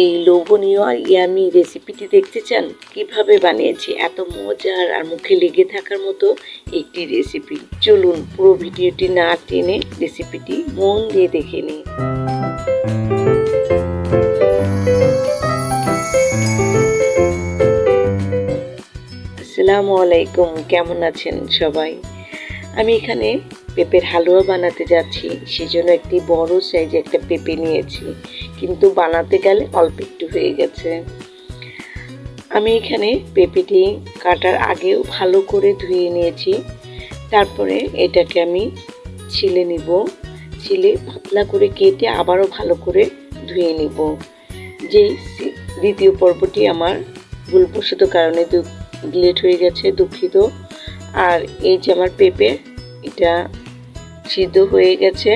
এই লোভনীয় আর ইয়ামি রেসিপিটি দেখতে চান? কীভাবে বানিয়েছি? এত মজার আর মুখে লেগে থাকার মতো একটি রেসিপি চলুন পুরো ভিডিওটি না টেনে রেসিপিটি মন দিয়ে দেখে নিই। আসসালামু আলাইকুম, কেমন আছেন সবাই? আমি এখানে পেঁপের হালুয়া বানাতে যাচ্ছি, সেজন্য একটি বড় সাইজে একটা পেঁপে নিয়েছি। কিন্তু বানাতে গেলে অল্প একটু হয়ে গেছে। আমি এখানে পেঁপেটি কাটার আগেও ভালো করে ধুয়ে নিয়েছি। তারপরে এটাকে আমি ছিলে নিব। ছিলে পাতলা করে কেটে আবারও ভালো করে ধুয়ে নিব। যেই দ্বিতীয় পর্বটি আমার ভুলবশত কারণে লেট হয়ে গেছে, দুঃখিত। আর এই যে আমার পেঁপে, এটা সিদ্ধ হয়ে গেছে।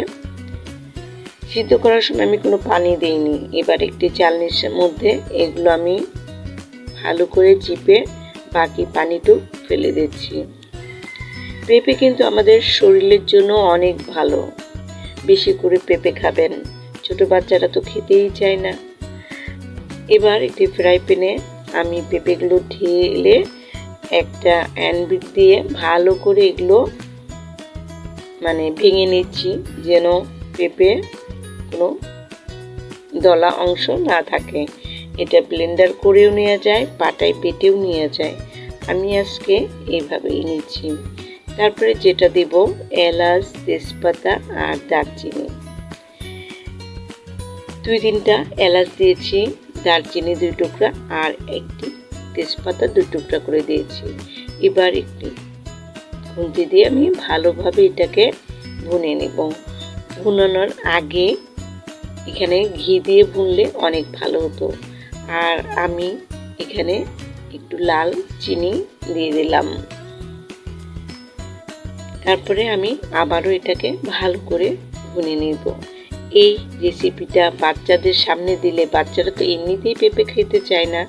সিদ্ধ করার সময় আমি কোনো পানি দিইনি। এবার একটি চালনির মধ্যে এগুলো আমি ভালো করে চিপে বাকি পানিটু ফেলে দিচ্ছি। পেঁপে কিন্তু আমাদের শরীরের জন্য অনেক ভালো। বেশি করে পেঁপে খাবেন। ছোট বাচ্চারা তো খেতেই চায় না। এবার একটি ফ্রাই প্যানে আমি পেঁপেগুলো ঢেলে একটা অ্যানবিট দিয়ে ভালো করে এগুলো মানে ভেঙে নিচ্ছি যেন পেঁপে কোনো দলা অংশ না থাকে। এটা ব্লেন্ডার করেও নেওয়া যায়, পাটায় পেটেও নেওয়া যায়। আমি আজকে এইভাবেই নিচ্ছি। তারপরে যেটা দেব, এলাচ, তেজপাতা আর দারচিনি। দুই তিনটা এলাচ দিয়েছি, দারচিনি দুই টুকরা আর একটি তেজপাতা দুই টুকরা করে দিয়েছি। এবার একটি খুন্তি দিয়ে আমি ভালোভাবে এটাকে ভুনে নেব। ভুনানোর আগে এখানে ঘি দিয়ে ভুনলে অনেক ভালো হতো। আর আমি এখানে একটু লাল চিনি দিয়ে দিলাম। তারপরে আমি আবারও এটাকে ভালো করে ভুনে নেব। এই রেসিপিটা বাচ্চাদের সামনে দিলে, বাচ্চারা তো এমনিতেই পেঁপে খেতে চায় না।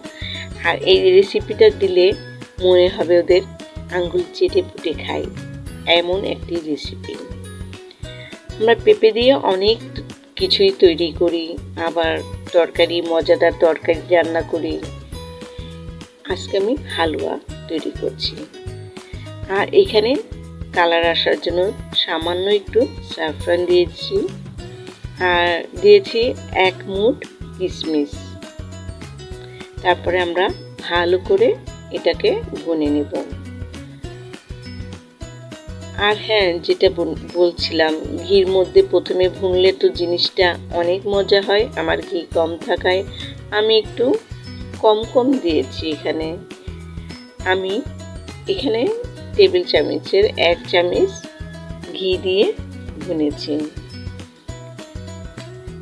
আর এই রেসিপিটা দিলে মনে হবে ওদের আঙ্গুল চেটে পুটে খাই এমন একটি রেসিপি। আমরা পেঁপে দিয়ে অনেক কিছুই তৈরি করি, আবার তরকারি, মজাদার তরকারি রান্না করি। আজকে আমি হালুয়া তৈরি করছি। আর এখানে কালার আসার জন্য সামান্য একটু সাফরান দিয়েছি। আর দিয়েছি এক মুঠ কিশমিশ তারপরে আমরা ভালো করে এটাকে ভুনে নেব। আর হ্যাঁ যেটা বলছিলাম, ঘির মধ্যে প্রথমে ভুনলে তো জিনিসটা অনেক মজা হয়, আমার ঘি কম থাকায়। আমি একটু কম কম দিয়েছি এখানে। আমি এখানে টেবিল চামচের এক চামচ ঘি দিয়ে ভুনেছি।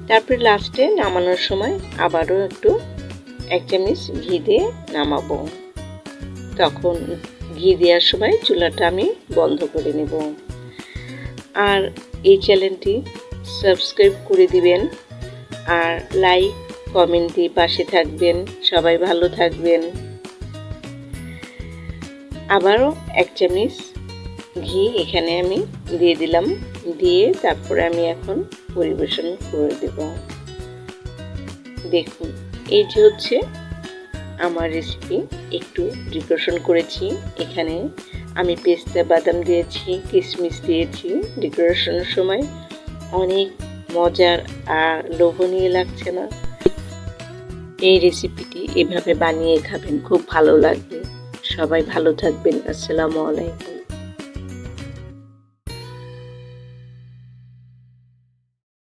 তারপরে লাস্টে নামানোর সময় আবারও একটু এক চামচ ঘি দিয়ে নামাবো। তখন ঘি দেওয়ার সময় চুলাটা আমি বন্ধ করে নেব। আর এই চ্যানেলটি সাবস্ক্রাইব করে দিবেন আর লাইক, কমেন্ট পাশে থাকবেন, সবাই ভালো থাকবেন। আবারও এক চামচ ঘি এখানে আমি দিয়ে দিলাম, দিয়ে তারপরে আমি এখন পরিবেশন করে দেব। দেখুন, এই যে হচ্ছে আমার রেসিপি একটু ডেকোরেশন করেছি। এখানে আমি পেস্তা, বাদাম দিয়েছি কিশমিশ দিয়েছি ডেকোরেশনের সময়। অনেক মজার আর লোভনীয় লাগছে না। এই রেসিপিটি এভাবে বানিয়ে খাবেন, খুব ভালো লাগবে। সবাই ভালো থাকবেন। আসসালামু আলাইকুম।